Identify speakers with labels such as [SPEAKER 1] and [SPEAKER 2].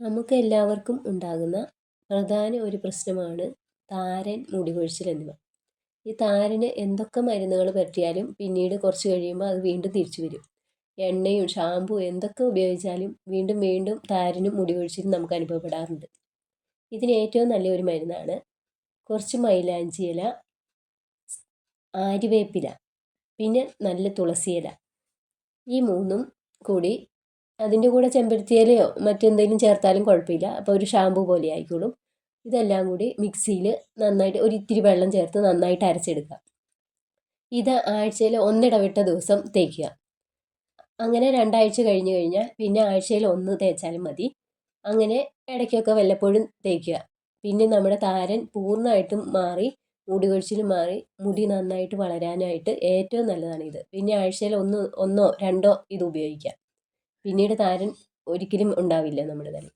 [SPEAKER 1] നമുക്ക് എല്ലാവർക്കും ഉണ്ടാകുന്ന പ്രധാന ഒരു പ്രശ്നമാണ് താരൻ മുടി കൊഴിച്ചിൽ എന്നിവ. ഈ താരന് എന്തൊക്കെ മരുന്നുകൾ പറ്റിയാലും പിന്നീട് കുറച്ച് കഴിയുമ്പോൾ അത് വീണ്ടും തിരിച്ചു വരും. എണ്ണയും ഷാമ്പു എന്തൊക്കെ ഉപയോഗിച്ചാലും വീണ്ടും വീണ്ടും താരനും മുടി കൊഴിച്ചിലും നമുക്ക് അനുഭവപ്പെടാറുണ്ട്. ഇതിന് ഏറ്റവും നല്ലൊരു മരുന്നാണ് കുറച്ച് മൈലാഞ്ചി ഇല ആര്യവേപ്പില പിന്നെ നല്ല തുളസിയില ഈ മൂന്നും കൂടി അതിന്റെ കൂടെ ചെമ്പരത്തിയിലയോ മറ്റെന്തെങ്കിലും ചേർത്താലും കുഴപ്പമില്ല. അപ്പോൾ ഒരു ഷാമ്പു പോലെ ആയിക്കോളും. ഇതെല്ലാം കൂടി മിക്സിയിൽ നന്നായിട്ട് ഒരു ഇത്തിരി വെള്ളം ചേർത്ത് നന്നായിട്ട് അരച്ചെടുക്കുക. ഇത് ആഴ്ചയിൽ ഒന്നിടവിട്ട ദിവസം തേക്കുക. അങ്ങനെ രണ്ടാഴ്ച കഴിഞ്ഞ് കഴിഞ്ഞാൽ പിന്നെ ആഴ്ചയിൽ ഒന്ന് തേച്ചാലും മതി. അങ്ങനെ ഇടയ്ക്കൊക്കെ വല്ലപ്പോഴും തേക്കുക. പിന്നെ നമ്മുടെ താരൻ പൂർണമായിട്ടും മാറി മുടി കൊഴിച്ചിൽ മാറി മുടി നന്നായിട്ട് വളരാനായിട്ട് ഏറ്റവും നല്ലതാണ് ഇത്. പിന്നെ ആഴ്ചയിൽ ഒന്ന് ഒന്നോ രണ്ടോ ഇത് ഉപയോഗിക്കാം പിന്നീട് താരൻ ഒരിക്കലും ഉണ്ടാവില്ല നമ്മുടെ തലയിൽ